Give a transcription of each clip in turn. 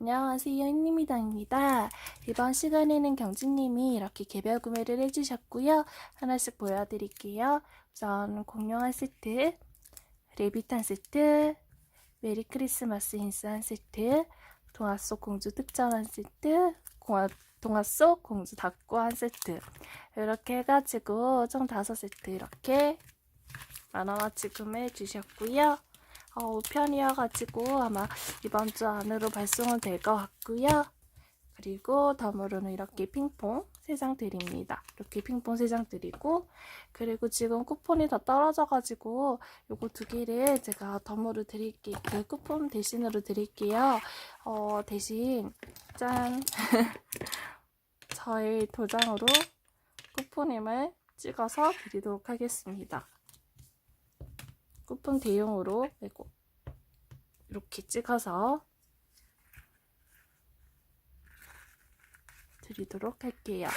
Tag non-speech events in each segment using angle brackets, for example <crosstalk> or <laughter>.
안녕하세요, 흰님이당입니다. 이번 시간에는 경진님이 이렇게 개별 구매를 해주셨고요. 하나씩 보여드릴게요. 우선 공룡한 세트, 레비탄 세트, 메리 크리스마스 인스 한 세트, 동화 속 공주 특전 한 세트, 공화, 동화 속 공주 닭고 한 세트. 이렇게 해가지고 총 다섯 세트 이렇게 만원어치 구매해 주셨고요. 어, 5편이어가지고 아마 이번 주 안으로 발송은 될 것 같고요. 그리고 덤으로는 이렇게 핑퐁 3장 드립니다. 이렇게 핑퐁 3장 드리고 그리고 지금 쿠폰이 다 떨어져가지고 요거 두 개를 제가 덤으로 드릴게요. 그 쿠폰 대신으로 드릴게요. 어, 대신 짠 <laughs> 저의 도장으로 쿠폰임을 찍어서 드리도록 하겠습니다. 쿠폰 대용으로 이거 이렇게 찍어서 드리도록 할게요.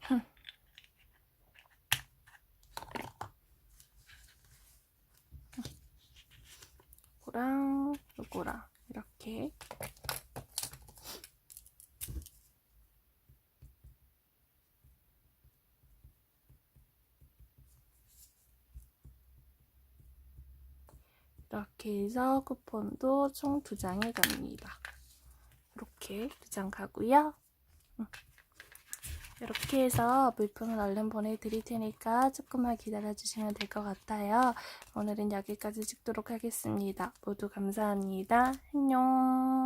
<laughs> 요거랑 요거랑 이렇게 이렇게 해서 쿠폰도 총 두 장이 갑니다. 이렇게 두 장 가고요. 음. 이렇게 해서 물품을 얼른 보내드릴 테니까 조금만 기다려주시면 될 것 같아요. 오늘은 여기까지 찍도록 하겠습니다. 모두 감사합니다. 안녕.